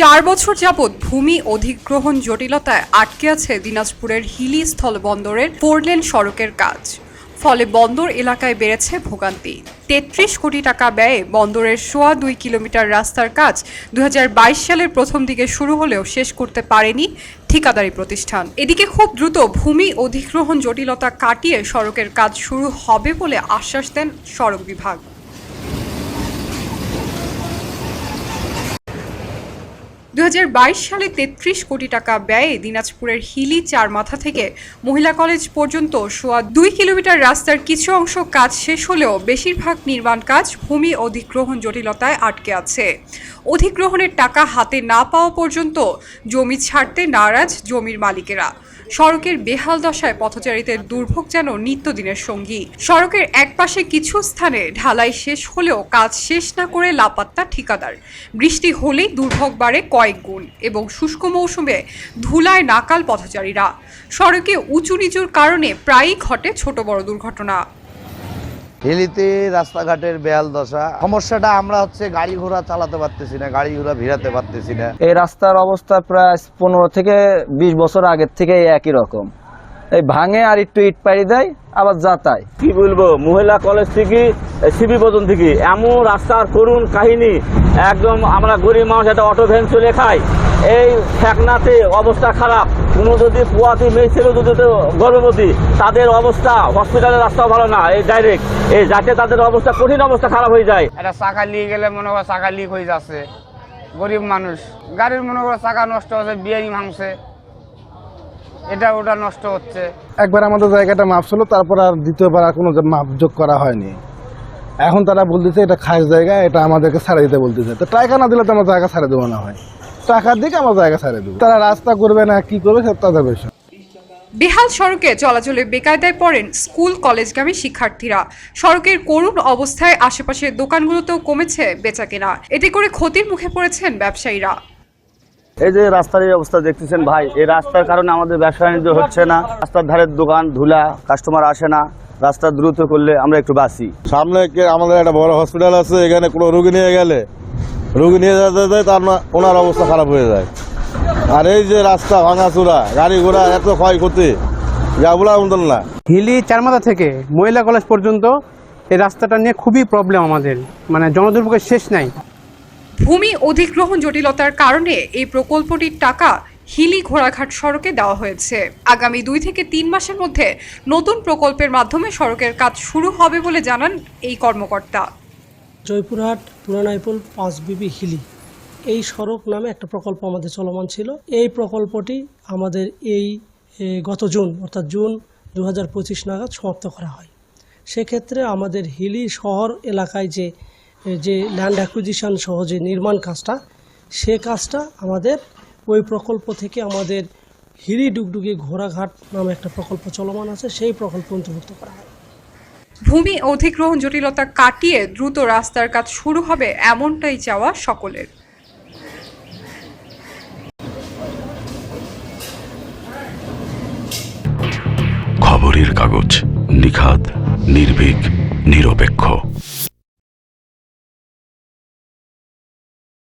চার বছর যাবৎ ভূমি অধিগ্রহণ জটিলতায় আটকে আছে দিনাজপুরের হিলি স্থলবন্দরের ফোরলেন সড়কের কাজ। ফলে বন্দর এলাকায় বেড়েছে ভোগান্তি। তেত্রিশ কোটি টাকা ব্যয়ে বন্দরের সোয়া দুই কিলোমিটার রাস্তার কাজ দু হাজার বাইশ সালের প্রথম দিকে শুরু হলেও শেষ করতে পারেনি ঠিকাদারি প্রতিষ্ঠান। এদিকে খুব দ্রুত ভূমি অধিগ্রহণ জটিলতা কাটিয়ে সড়কের কাজ শুরু হবে বলে আশ্বাস দেন সড়ক বিভাগ। দু হাজার বাইশ সালে তেত্রিশ কোটি টাকা ব্যয়ে দিনাজপুরের হিলি চার মাথা থেকে মহিলা কলেজ পর্যন্ত সোয়া দুই কিলোমিটার রাস্তার কিছু অংশ কাজ শেষ হলেও বেশিরভাগ নির্মাণ কাজ ভূমি অধিগ্রহণ জটিলতায় আটকে আছে। অধিগ্রহণের টাকা হাতে না পাওয়া পর্যন্ত জমি ছাড়তে নারাজ জমির মালিকেরা। সড়কের বেহাল দশায় পথচারীদের দুর্ভোগ যেন নিত্যদিনের সঙ্গী। সড়কের একপাশে কিছু স্থানে ঢালাই শেষ হলেও কাজ শেষ না করে লাপাত্তা ঠিকাদার। বৃষ্টি হলেই দুর্ভোগ বাড়ে কয়েক গুণ এবং শুষ্ক মৌসুমে ধুলায় নাকাল পথচারীরা। সড়কে উঁচু নিচুর কারণে প্রায়ই ঘটে ছোট বড় দুর্ঘটনা। হিলিতে রাস্তাঘাটের বেয়াল দশা। সমস্যাটা আমরা হচ্ছে গাড়ি ঘোড়া চালাতে পারতেছি না, গাড়ি ঘোড়া ভিড়াতে পারতেছি না। এই রাস্তার অবস্থা প্রায় পনেরো থেকে বিশ বছর আগের থেকে একই রকম। এই ভাঙে আর একটু ইট পাড়ি দেয় আবার যা তাই কি বলব মহিলা কলেজ থেকে সিবি পর্যন্ত থেকে। এমন রাস্তার করুণ কাহিনী। একদম আমরা গরিব মানুষ একটা অটো ভ্যান চলে খাই এই ফেকনাতে অবস্থা খারাপ। কোনো যদি পোয়াতি মেয়ে ছিল যদি গর্ভবতী তাদের অবস্থা হসপিটালের রাস্তা ভালো না। এই ডাইরেক্ট এই যাতে তাদের অবস্থা কঠিন অবস্থা খারাপ হয়ে যায়। একটা চাকা নিয়ে গেলে মনে করো চাকা লিক হয়ে যাচ্ছে। গরিব মানুষ। গাড়ির মনে করো চাকা নষ্ট হচ্ছে বিয়ারি ভাঙছে। এটা ওটা নষ্ট হচ্ছে। একবার আমাদের জায়গাটা মাপ ছিল তারপর আর দ্বিতীয়বার আর কোনো মাপ যোগ করা হয়নি। এখন তারা বলতেছে এটা খাস জায়গা এটা আমাদেরকে ছাড়ে দিতে বলতেছে। তো টাকা না দিলে তো আমার জায়গা ছাড়ে দেবো না হয় টাকার দিকে আমার জায়গা ছাড়ে দেবো। তারা রাস্তা করবে না কি করবে সে তাদের বিষয়। বেহাল সড়কে চলাচলে বেকায়দায় পড়েন স্কুল কলেজগামী শিক্ষার্থীরা। সড়কের করুণ অবস্থায় আশেপাশের দোকানগুলোতেও কমেছে বেচাকেনা। এতে করে ক্ষতির মুখে পড়েছেন ব্যবসায়ীরা। এই যে রাস্তার এই অবস্থা দেখতেছেন ভাই এই রাস্তার কারণে আমাদের ব্যবসা বাণিজ্য হচ্ছে না। রাস্তার ধারের দোকান ধুলা কাস্টমার আসে না। রাস্তা দ্রুত করলে আমরা একটু বাঁচি। সামনে কে- আমাদের একটা বড় হসপিটাল আছে এখানে কোনো রুগী নিয়ে গেলে রুগী নিয়ে যেতে যেতে তার ওনার অবস্থা খারাপ হয়ে যায়। আর এই যে রাস্তা ভাঙাচুরা গাড়ি ঘোড়া এত ক্ষয়ক্ষতি যা বলা মতন না। হিলি চারমাথা থেকে মহিলা কলেজ পর্যন্ত এই রাস্তাটা নিয়ে খুবই প্রবলেম আমাদের। মানে জনদুর্ভোগের শেষ নাই। ভূমি অধিগ্রহণ জটিলতার কারণে এই প্রকল্পটির টাকা হিলি ঘোড়াঘাট সড়কে দেওয়া হয়েছে। আগামী দুই থেকে তিন মাসের মধ্যে নতুন প্রকল্পের মাধ্যমে সড়কের কাজ শুরু হবে বলে জানান এই কর্মকর্তা। জয়পুরহাট, পুরানাইপুল পাঁচ বিবি হিলি। এই সড়ক নামে একটা প্রকল্প আমাদের চলমান ছিল। এই প্রকল্পটি আমাদের এই গত জুন, অর্থাৎ জুন দু হাজার পঁচিশ নাগাদ সমাপ্ত করা হয়। সেক্ষেত্রে আমাদের হিলি শহর এলাকায় যে যে ল্যান্ড অ্যাকুইজিশন সহ যে নির্মাণ কাজটা সে কাজটা আমাদের ওই প্রকল্প থেকে আমাদের হিরি ডুগডুগি ঘোড়াঘাট নামে একটা প্রকল্প চলমান আছে সেই প্রকল্প অন্তর্ভুক্ত করা হয়। ভূমি অধিগ্রহণ জটিলতা কাটিয়ে দ্রুত রাস্তার কাজ শুরু হবে এমনটাই চাওয়া সকলের। খবরের কাগজ নিখাত নির্ভীক নিরপেক্ষ।